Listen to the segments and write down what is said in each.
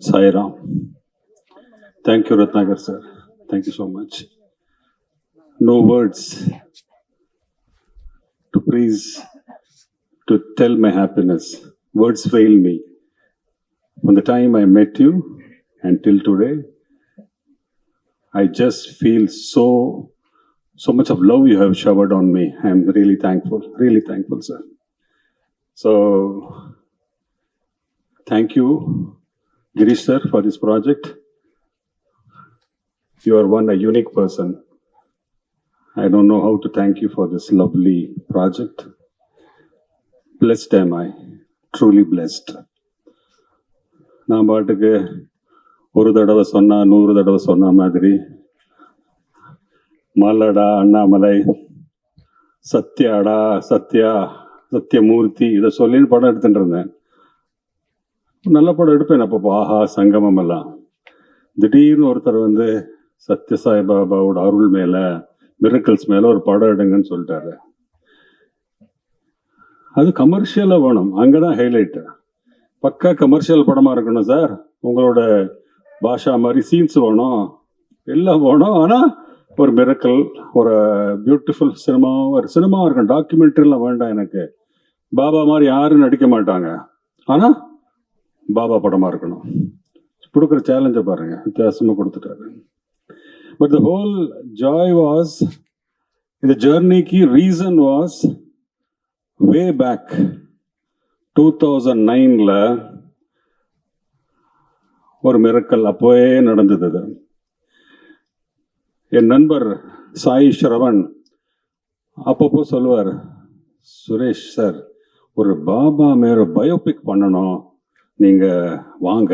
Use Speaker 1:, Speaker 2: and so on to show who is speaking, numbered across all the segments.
Speaker 1: Sairam. Thank you, Ratnagar sir. Thank you so much. No words to praise, to tell my happiness. Words fail me. From the time I met you until today, I just feel so, so much of love you have showered on me. I am really thankful, really thankful, sir. So, thank you, Girish sir, for this project. You are one, a unique person. I don't know how to thank you for this lovely project. Blessed am I, truly blessed. நான் பாட்டுக்கு ஒரு தடவை சொன்னா நூறு தடவை சொன்ன மாதிரி மல்லடா அண்ணாமலை சத்யாடா சத்யா சத்யமூர்த்தி இதை சொல்லின்னு படம் எடுத்துட்டு இருந்தேன் நல்ல படம் எடுப்பேன் அப்போ ஆஹா சங்கமம் எல்லாம் திடீர்னு ஒருத்தர் வந்து சத்ய சாய்பாபாவோட அருள் மேல மிரக்கல்ஸ் மேல ஒரு படம் எடுங்கன்னு சொல்லிட்டாரு. அது கமர்ஷியலா வேணும். அங்கதான் ஹைலைட் பக்கா கமர்ஷியல் படமா இருக்கணும் சார். உங்களோட பாஷா மாதிரி சீன்ஸ் வேணும். எல்லாம் வேணும். ஆனா ஒரு மிரக்கல் ஒரு பியூட்டிஃபுல் சினிமா ஒரு சினிமா இருக்கும் டாக்குமெண்ட்ரிலாம் வேண்டாம் எனக்கு. பாபா மாதிரி யாரும் நடிக்க மாட்டாங்க. ஆனா பாபா படமாக இருக்கணும். கொடுக்குற சேலஞ்சை பாருங்க. வித்தியாசமாக கொடுத்துட்டாரு. But the whole joy was இந்த ஜேர்னிக்கு reason was way back two thousand நைனில் ஒரு மிரக்கல் அப்போவே நடந்தது அது. என் நண்பர் சாய் ஸ்ரவன் அப்பப்போ சொல்லுவார் சுரேஷ் சார் ஒரு பாபா மேல பயோபிக் பண்ணணும். நீங்கள் வாங்க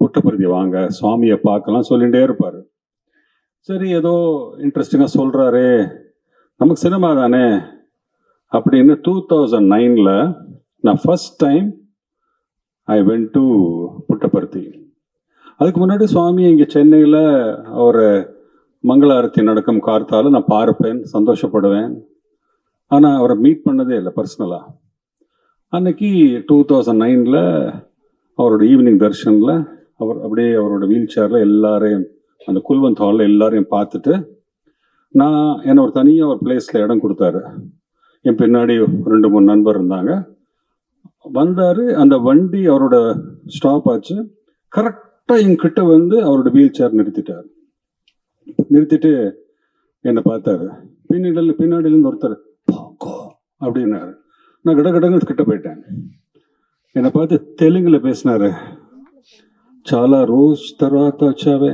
Speaker 1: புட்டபருதி வாங்க சுவாமியை பார்க்கலாம் சொல்லிகிட்டே இருப்பார். சரி ஏதோ இன்ட்ரெஸ்டிங்காக சொல்கிறாரே நமக்கு சினிமா தானே அப்படின்னு டூ தௌசண்ட் நைனில் நான் first time I went to Puttaparthi. அதுக்கு முன்னாடி சுவாமி இங்கே சென்னையில் அவர் மங்களாரத்தி நடக்கும் கார்த்தால் நான் பார்ப்பேன் சந்தோஷப்படுவேன். ஆனால் அவரை மீட் பண்ணதே இல்லை பர்சனலாக அன்னைக்கு டூ தௌசண்ட் நைனில் அவரோட ஈவினிங் தர்ஷனில் அவர் அப்படியே அவரோட வீல் சேரில் எல்லாரையும் அந்த குல்வந்த் ஹாலில் எல்லாரையும் பார்த்துட்டு நான் என்னை ஒரு தனியாக ஒரு பிளேஸில் இடம் கொடுத்தாரு. என் பின்னாடி ரெண்டு மூணு நண்பர் இருந்தாங்க. வந்தார் அந்த வண்டி அவரோட ஸ்டாப் ஆச்சு. கரெக்டாக என்கிட்ட வந்து அவரோட வீல் சேர் நிறுத்திட்டார். நிறுத்திட்டு என்னை பார்த்தாரு. பின்னாடியில் பின்னாடியிலேருந்து ஒருத்தர் "பாக்கோ" அப்படின்னாரு. நான் கடகடன்னு கிட்ட போயிட்டேன். என்னை பார்த்து தெலுங்குல பேசினாரு చాలా రోజు తర్వాత వచ్చావే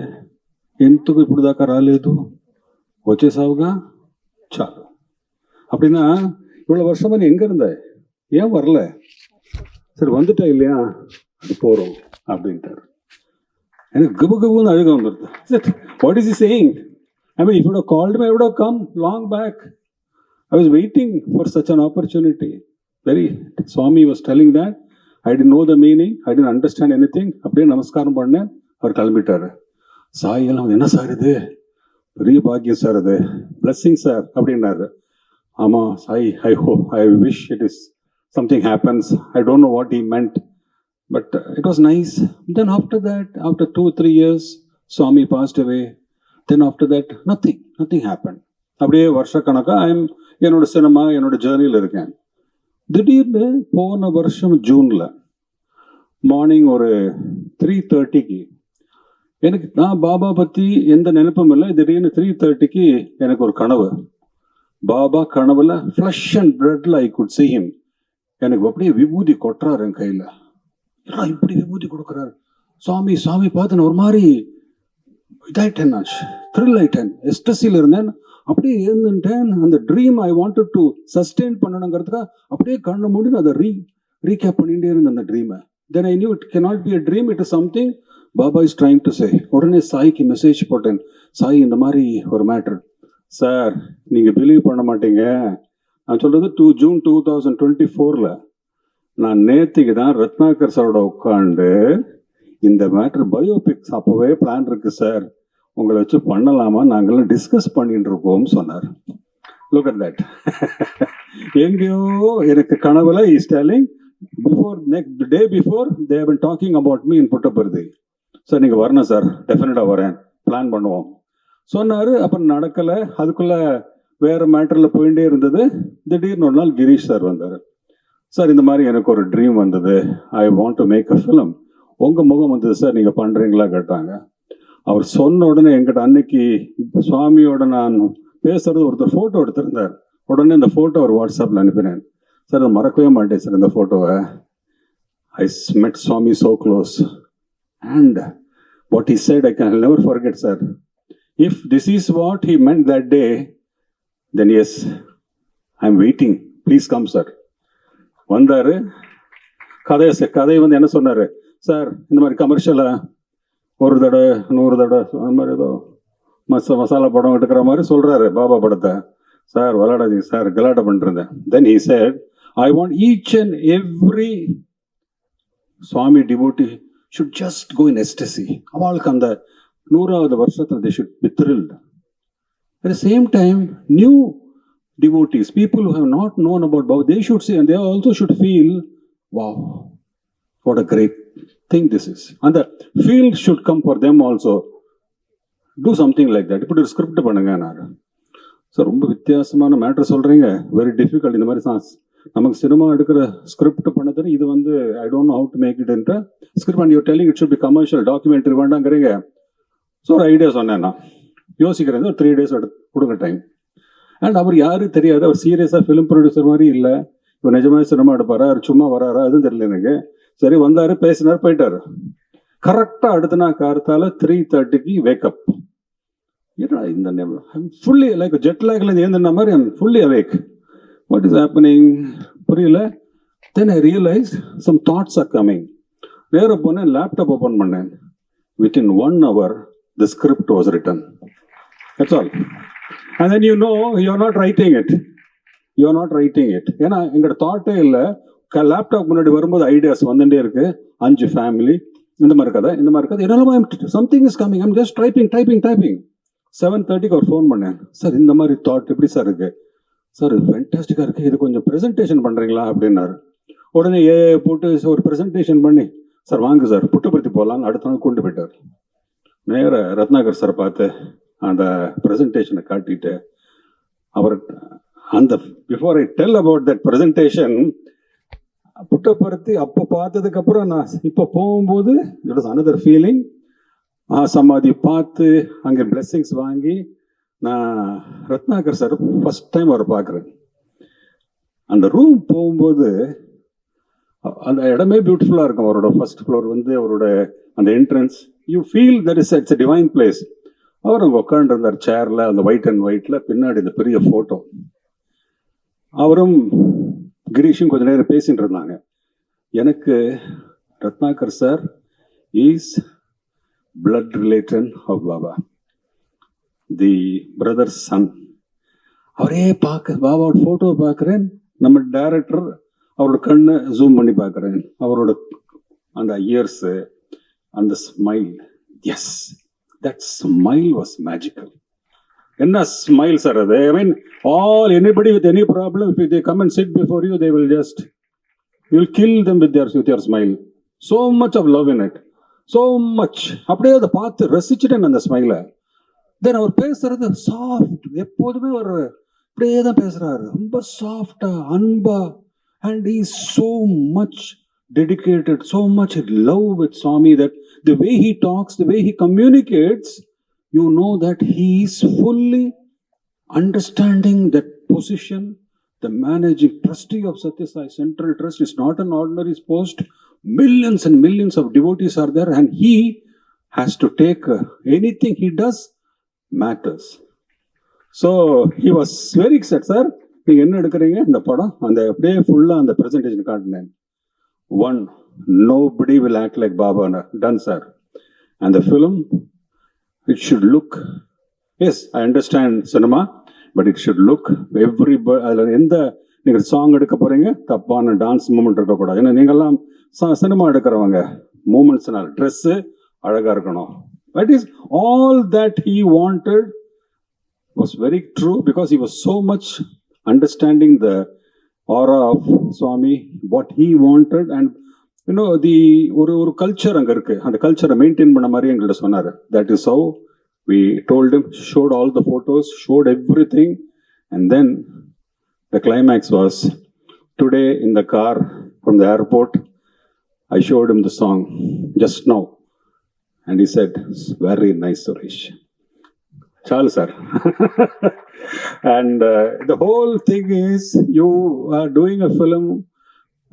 Speaker 1: ఎందుకు ఇప్పుడు దాకా రాలేదు వచ్చేసావుగా చాలు அப்படின்னா இவ்வளவு வருஷமா நீ எங்க இருந்த ஏன் வரல சரி வந்துட்டா இல்லையா அது போறோம் அப்படின்ட்டாரு எனக்கு கபு கபுன்னு அழுக வந்துடுது what is he saying I mean if you'd called my would come long back I was waiting for such an opportunity very Swami was telling that I D know the meaning I didn't understand anything அப்படியே நமஸ்காரம் பண்ணேன் அவர் கிளம்பிட்டாரு. சாய் எல்லாம் என்ன sir இது? பெரிய பாக்கியம் sir அது. பிளஸ்ஸிங் சார் அப்படின்னாரு. ஆமாம் Sai I hope I wish it is something happens I don't know what he meant but it was nice then after that after two three years Swami passed away then after that nothing nothing happen அப்படியே வருஷக்கணக்காக I am என்னோட cinema என்னோட ஜேர்னியில் இருக்கேன். திடீர்னு போன வருஷம் ஜூனில் morning ஒரு த்ரீ தேர்ட்டிக்கு எனக்கு நான் பாபா பற்றி எந்த நினைப்பும் இல்லை. திடீர்னு த்ரீ தேர்ட்டிக்கு எனக்கு ஒரு கனவு. பாபா கனவுல ஃப்ளஷ் அண்ட் பிரெட்ல ஐ குட் see எனக்கு அப்படியே விபூதி கொட்டுறாரு என் கையில். ஏன்னா இப்படி விபூதி கொடுக்குறாரு? சுவாமி சுவாமி பார்த்து நான் ஒரு மாதிரி இதாயிட்டேன் நான். த்ரில் ஆயிட்டேன். எஸ்டசியில் இருந்தேன். அப்படியே இருந்துட்டேன் அந்த dream I wanted to sustain பண்ணணுங்கிறதுக்காக அப்படியே கண்ணை மூடி அதை ரீ ரீகேப் பண்ணிகிட்டே இருந்தேன் அந்த ட்ரீமை then I knew it cannot be a dream it is something Baba is trying to say உடனே சாய்க்கு மெசேஜ் போட்டேன். சாய் இந்த மாதிரி ஒரு மேட்ரு சார் நீங்கள் பிலீவ் பண்ண மாட்டீங்க. நான் சொல்கிறது two June two thousand twenty ஃபோரில் நான் நேத்திக்கு தான் ரத்னாகர் சாரோட உட்காந்து இந்த மேட்ரு பயோபிக்ஸ் அப்போவே பிளான் இருக்குது சார் உங்களை வச்சு பண்ணலாமா? நாங்களாம் டிஸ்கஸ் பண்ணிட்டு இருக்கோம் சொன்னார். லுக் அட் தட் எங்கேயோ எனக்கு கனவுல is telling before next day before they been talking about me in Puttaparthi sir நீங்கள் வரணும் சார் டெஃபினட்டாக வரேன். பிளான் பண்ணுவோம். சொன்னார் அப்புறம் நடக்கலை. அதுக்குள்ளே வேறு மேட்டரில் போயிட்டே இருந்தது. திடீர்னு ஒரு நாள் கிரீஷ் சார் வந்தார். சார் இந்த மாதிரி எனக்கு ஒரு ட்ரீம் வந்தது. I want to make a film உங்கள் முகம் வந்தது சார் நீங்கள் பண்ணுறீங்களா கேட்டாங்க. அவர் சொன்ன உடனே எங்கிட்ட அன்னைக்கு சுவாமியோட நான் பேசுறது ஒருத்தர் ஃபோட்டோ எடுத்திருந்தார். உடனே இந்த ஃபோட்டோ ஒரு வாட்ஸ்அப்பில் அனுப்பினேன். சார் அதை மறக்கவே மாட்டேன் சார் இந்த ஃபோட்டோவை I met Swami so close and what is said I can never forget sir if this is what he meant that day then yes I am waiting please come sir வந்தார். கதையை sir கதை வந்து என்ன சொன்னார்? Sir இந்த மாதிரி கமர்ஷியலாக ஒரு தடவை நூறு தடவை அந்த மாதிரி ஏதோ மச மசாலா படம் எடுக்கிற மாதிரி சொல்கிறாரு பாபா படத்தை. சார் விளாடாதீங்க சார் கலாட்டம் பண்ணிருந்தேன் then he said I want each and every Swami devotee should just go in ecstasy அவளுக்கு அந்த நூறாவது வருஷத்தில் they should be thrilled at the same time new devotees people who have not known about how they should see and they also should feel wow what a think this is அந்த feel should come for them also to something like that இப்படி ஒரு script பண்ணுங்க நான் so ரொம்ப வித்தியாசமான matter சொல்றீங்க. Very difficult இந்த மாதிரி தான் நமக்கு சினிமா எடுக்கிற ஸ்கிரிப்ட் பண்ணது இது வந்து I don't know how to make it என்ற script and you telling it should be commercial documentary வேண்டாங்கிறீங்க. So ஒரு ஐடியா சொன்னேன் நான். யோசிக்கிறேன். ஒரு த்ரீ டேஸ் எடுத்து கொடுங்க டைம் அண்ட் அவர் யாரும் தெரியாது. அவர் சீரியஸாக ஃபிலிம் ப்ரொடியூசர் மாதிரி இல்லை. இப்போ நிஜமாக சினிமா எடுப்பாரா? அவர் சும்மா வராரா? அதுவும் தெரியல எனக்கு. சரி வந்தாரு பேசினார் போயிட்டாரு. கரெக்டாக அடுத்த நாள் காரத்தால த்ரீ தேர்ட்டிக்கு வேக்கப் ஏன்னா இந்த ஃபுல்லி லைக் ஜெட் லேக்ல ஏந்தின மாதிரி I'm fully awake what is happening புரியல. Then I realise some thoughts are coming நேர போனேன் லேப்டாப் ஓப்பன் பண்ணேன். Within one hour the script was written that's all and then you know you are not writing it you are not writing it ஏன்னா எங்களோட தாட்டே இல்லை. Laptop முன்னாடி வரும்போது ideas வந்துட்டே இருக்கு. அஞ்சு ஃபேமிலி இந்த மாதிரி கதை இந்த மாதிரி கதை. என்னாலும் something is coming I'm just typing typing typing seven தேர்ட்டிக்கு ஒரு ஃபோன் பண்ணேன். சார் இந்த மாதிரி தாட் எப்படி சார் இருக்கு? சார் இது ஃபென்டாஸ்டிக்காக இருக்குது இது கொஞ்சம் ப்ரெசன்டேஷன் பண்ணுறீங்களா அப்படின்னாரு. உடனே ஏ போட்டு ஒரு ப்ரெசன்டேஷன் பண்ணி சார் வாங்க சார். புட்டபர்த்தி போகலான்னு அடுத்த நாள் கொண்டு போயிட்டார். நேர ரத்னாகர் சார் பார்த்து அந்த ப்ரெசன்டேஷனை காட்டிட்டு அவர் அந்த before I tell about that presentation Puttaparthi அப்போ பார்த்ததுக்கு அப்புறம் நான் இப்போ போகும்போது இட் வாஸ் அனதர் ஃபீலிங் சமாதி பார்த்து அங்கே பிளெஸ்ஸிங்ஸ் வாங்கி நான் ரத்னாகர் சார் ஃபஸ்ட் டைம் அவரை பார்க்குறேன். அந்த ரூம் போகும்போது அந்த இடமே பியூட்டிஃபுல்லாக இருக்கும். அவரோட ஃபர்ஸ்ட் ஃப்ளோர் வந்து அவரோட அந்த entrance you feel that is it's divine place அவர் அங்கே உட்காண்டிருந்தார் சேரில் அந்த ஒயிட் அண்ட் ஒயிட்டில் பின்னாடி இந்த பெரிய ஃபோட்டோ அவரும் கிரீஷும் கொஞ்ச நேரம் பேசிட்டு இருந்தாங்க. எனக்கு Ratnakar sir is blood relation of Baba the brother son அவரே பார்க்க பாபாவோட ஃபோட்டோ பார்க்குறேன். நம்ம டைரக்டர் அவரோட கண்ணை ஜூம் பண்ணி பார்க்குறேன். அவரோட அந்த இயர்ஸு அந்த smile yes that smile was magical என்ன ஸ்மைல் சார் அது? I mean all anybody with any problem if they come and sit before you they will just you will kill them with your with your smile so much of love in it so much அப்படியே அதை பார்த்து ரசிச்சுட்டேன் அந்த ஸ்மைலை தென் அவர் பேசுறது soft எப்போதுமே ஒரு அப்படியே தான் பேசுறாரு. ரொம்ப சாஃப்டா அன்பா. And he is much dedicated dedicated much love with Swami that the way he talks the way he communicates you know that he is fully understanding that position the managing trustee of Satya Sai Central Trust is not an ordinary post. Millions and millions of devotees are there, and he has to take uh, anything he does matters. So he was very excited, sir. நீங்க என்ன எடுக்கிறீங்க இந்த படம் அந்த அப்படியே ஃபுல்லா அந்த presentation காட்டினேன் one nobody will act like Baba done sir அந்த film it should look as I understand cinema but it should look every அதில் எந்த நீங்கள் சாங் எடுக்க போகிறீங்க தப்பான டான்ஸ் மூமெண்ட் இருக்கக்கூடாது ஏன்னா நீங்கள்லாம் சினிமா எடுக்கிறவங்க மூமெண்ட்ஸ்னால் ட்ரெஸ்ஸு அழகாக இருக்கணும். That is all that he wanted was very true because he was so much understanding the aura of Swami what he wanted and இன்னும் தி ஒரு ஒரு கல்ச்சர் அங்கே இருக்குது அந்த கல்ச்சரை மெயின்டைன் பண்ண மாதிரி எங்கள்கிட்ட சொன்னார். That is how we told shot all the photos shot everything and then the climax was today in the car from the airport I shot him the song just no and he said very nice Suresh Salu sir and the whole thing is you are doing a film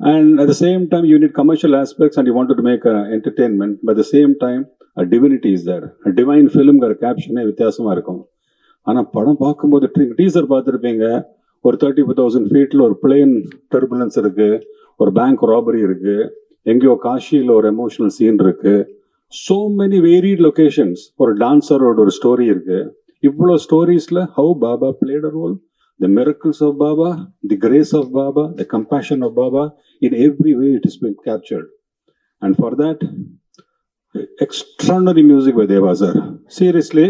Speaker 1: and at the same time, you need commercial aspects and you wanted to make uh, entertainment, but at the same time, a divinity is there. A divine filmங்கிற கேப்ஷனே வித்தியாசமாக இருக்கும் ஆனால் படம் பார்க்கும்போது teaser பார்த்துருப்பீங்க. ஒரு thirty five thousand ஃபீட்டில் ஒரு பிளேன் டர்புலன்ஸ் இருக்குது ஒரு பேங்க் ராபரி இருக்குது எங்கேயோ காஷியில் ஒரு எமோஷனல் சீன் இருக்குது ஸோ மெனி வேரிட் லொகேஷன்ஸ் ஒரு டான்ஸரோட ஒரு ஸ்டோரி இருக்குது இவ்வளோ ஸ்டோரிஸில் how Baba played a role the miracles of Baba the grace of Baba the compassion of Baba in every way it is been captured. And for that extraordinary music by Deva sir seriously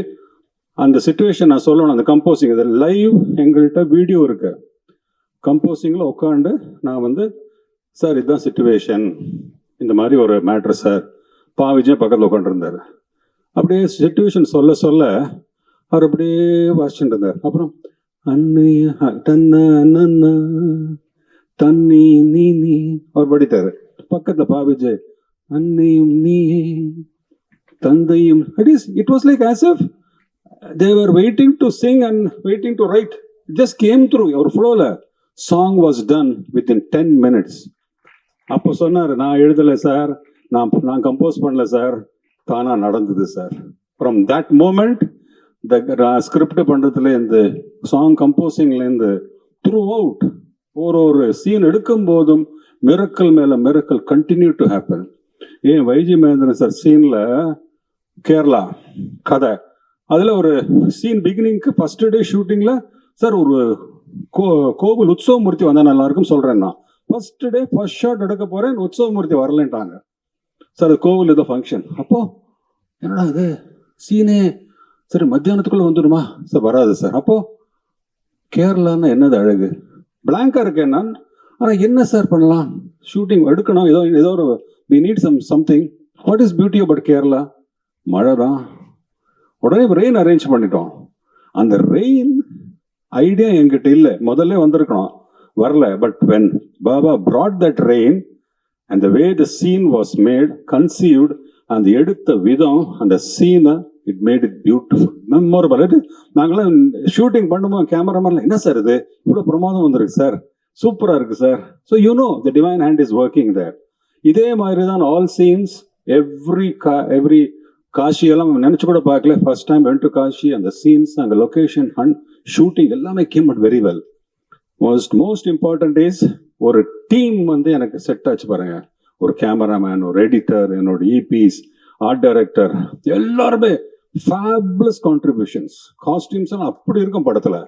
Speaker 1: அந்த situation நான் சொல்லணும் அந்த composing இது live எங்கள்கிட்ட video இருக்கு. கம்போசிங்கில் உட்காந்து நான் வந்து சார் இதுதான் சுச்சுவேஷன் இந்த மாதிரி ஒரு மேட்ரு சார் பாவிஜன் பக்கத்தில் உட்காந்துருந்தார் அப்படியே சுச்சுவேஷன் சொல்ல சொல்ல அவர் அப்படியே வாசிச்சுட்டு இருந்தார். அப்புறம் அன்னை தன்ன நன்னா தண்ணி நீ நீ அவர் படித்தார். பக்கத்தில் பா விஜய் அன்னையும் நீயே தந்தையும். It is it was like as if they were waiting to sing and waiting to write just came through ஒரு ஃப்ளோவில் song was done within ten minutes அப்போ சொன்னார் நான் எழுதலை சார் நான் நான் கம்போஸ் பண்ணல சார் தானா நடந்தது sir from that moment the script பண்ணுறதுலேருந்து song கம்போசிங்லேருந்து த்ரூ அவுட் ஒரு ஒரு சீன் எடுக்கும் போதும் மிரக்கல் மேலே மிரக்கல் கண்டினியூ டு ஹேப்பன் ஏன் வைஜி மகேந்திரன் சார் சீனில் கேரளா கதை. அதில் ஒரு சீன் பிகினிங்க்கு ஃபர்ஸ்ட் டே ஷூட்டிங்கில் சார் ஒரு கோ கோவில் உற்சவமூர்த்தி வந்தால் நல்லா சொல்கிறேன் நான். ஃபர்ஸ்ட் டே ஃபர்ஸ்ட் ஷாட் எடுக்க போகிறேன் உற்சவமூர்த்தி வரலன்ட்டாங்க. சார் கோவில் ஏதோ ஃபங்க்ஷன் அப்போது என்னடா இது? சீனே சரி மத்தியானத்துக்குள்ள வந்துடுமா? சார் வராது சார். அப்போ கேரளான்னா என்னது அழகு? பிளாங்கா இருக்கேன் நான். ஆனால் என்ன சார் பண்ணலாம்? ஷூட்டிங் எடுக்கணும். ஏதோ ஏதோ ஒரு we need some something what is beauty about Kerala மழை தான். உடனே ரெயின் அரேஞ்ச் பண்ணிட்டோம். அந்த ரெயின் ஐடியா என்கிட்ட இல்லை. முதல்ல வந்திருக்கணும். வரல. But when Baba brought that rain and the way the scene was made conceived அந்த எடுத்த விதம் அந்த சீனை it made it beautiful memorable இது நாங்களாம் ஷூட்டிங் பண்ணும்போது கேமராமேன்லாம் என்ன சார் இது? இவ்வளோ பிரமாதம் வந்திருக்கு சார் சூப்பராக இருக்கு sir so you know the divine hand is working there இதே மாதிரி தான் ஆல் சீன்ஸ் எவ்ரி கா எவ்ரி காஷி எல்லாம் நினச்சி கூட பார்க்கல. First time when to Kashi அந்த சீன்ஸ் அந்த லொக்கேஷன் ஹண்ட் ஷூட்டிங் எல்லாமே came out very well most most important is ஒரு டீம் வந்து எனக்கு செட் ஆச்சு பாருங்க. ஒரு கேமராமேன் ஒரு எடிட்டர் என்னோட இபிஸ் ஆர்ட் டைரக்டர் எல்லாருமே ஃபேப்லஸ் கான்ட்ரிபியூஷன்ஸ் காஸ்டியூம்ஸ் எல்லாம் அப்படி இருக்கும் படத்தில்.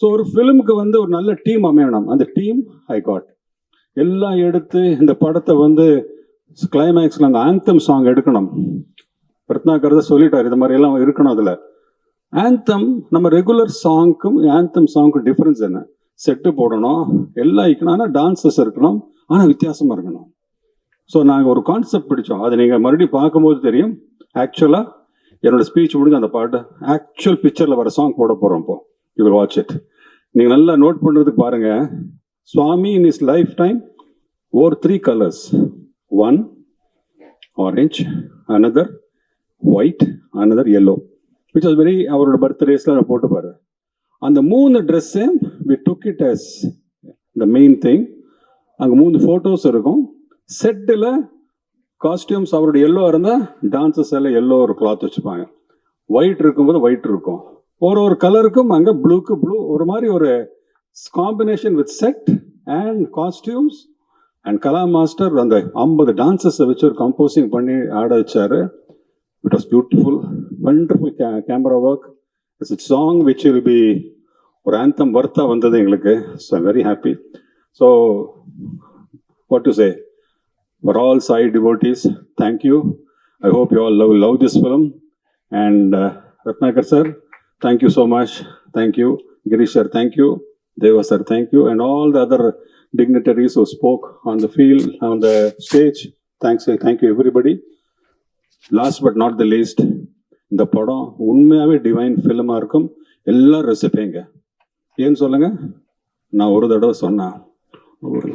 Speaker 1: ஸோ ஒரு ஃபிலிமுக்கு வந்து ஒரு நல்ல டீம் அமையணும். அந்த டீம் ஐ காட் எல்லாம் எடுத்து இந்த படத்தை வந்து கிளைமேக்ஸில் அந்த ஆந்தம் சாங் எடுக்கணும். ரத்னாகர் தான் சொல்லிட்டார் இது மாதிரி எல்லாம் இருக்கணும் அதில். ஆந்தம் நம்ம ரெகுலர் சாங்க்கும் ஆந்தம் சாங்க்கும் டிஃப்ரென்ஸ் என்ன? செட்டு போடணும் எல்லாம் இருக்கணும். ஆனால் டான்சஸ் இருக்கணும் ஆனால் வித்தியாசமாக இருக்கணும். ஸோ நாங்கள் ஒரு கான்செப்ட் பிடிச்சோம். அதை நீங்கள் மறுபடியும் பார்க்கும்போது தெரியும். ஆக்சுவலாக என்னோட ஸ்பீச் முடிஞ்சு அந்த பாட்டு ஆக்சுவல் பிக்சரில் வர சாங் போட போகிறோம் இப்போ யூ வில் வாட்ச் இட் நீங்கள் நல்லா நோட் பண்ணுறதுக்கு பாருங்க. Swami in his lifetime wore three colours one orange another white another yellow which was very அவரோட பர்த்டேஸில் போட்டுப்பாரு அந்த மூணு ட்ரெஸ்ஸே we took it as the main thing அங்கே மூணு ஃபோட்டோஸ் இருக்கும். செட்டில் காஸ்டியூம்ஸ் அவரோட எல்லோ இருந்தால் டான்ஸஸ் எல்லாம் எல்லோ ஒரு கிளாத் வச்சுப்பாங்க. ஒயிட் இருக்கும்போது ஒயிட் இருக்கும். ஒரு ஒரு கலருக்கும் அங்கே ப்ளூக்கு ப்ளூ ஒரு மாதிரி ஒரு combination with set and costumes and Kala master அந்த ஐம்பது டான்சஸை வச்சு ஒரு கம்போசிங் பண்ணி ஆட வச்சார். It was beautiful wonderful camera work it's it song which will be ஒரு ஆந்தம் ஒர்த்தாக வந்தது எங்களுக்கு. So very happy so what to say But all Sai devotees, thank you. I hope you all love, love this film. And uh, Ratnakar sir, thank you so much. Thank you. Girish sir, thank you. Deva sir, thank you. And all the other dignitaries who spoke on the field, on the stage. Thanks, thank you everybody. Last but not the least இந்த படம் உண்மையாகவே divine ஃபிலிமாக இருக்கும் எல்லாம் ரசிப்பேங்க ஏன்னு சொல்லுங்கள் நான் ஒரு தடவை சொன்னேன் ஒரு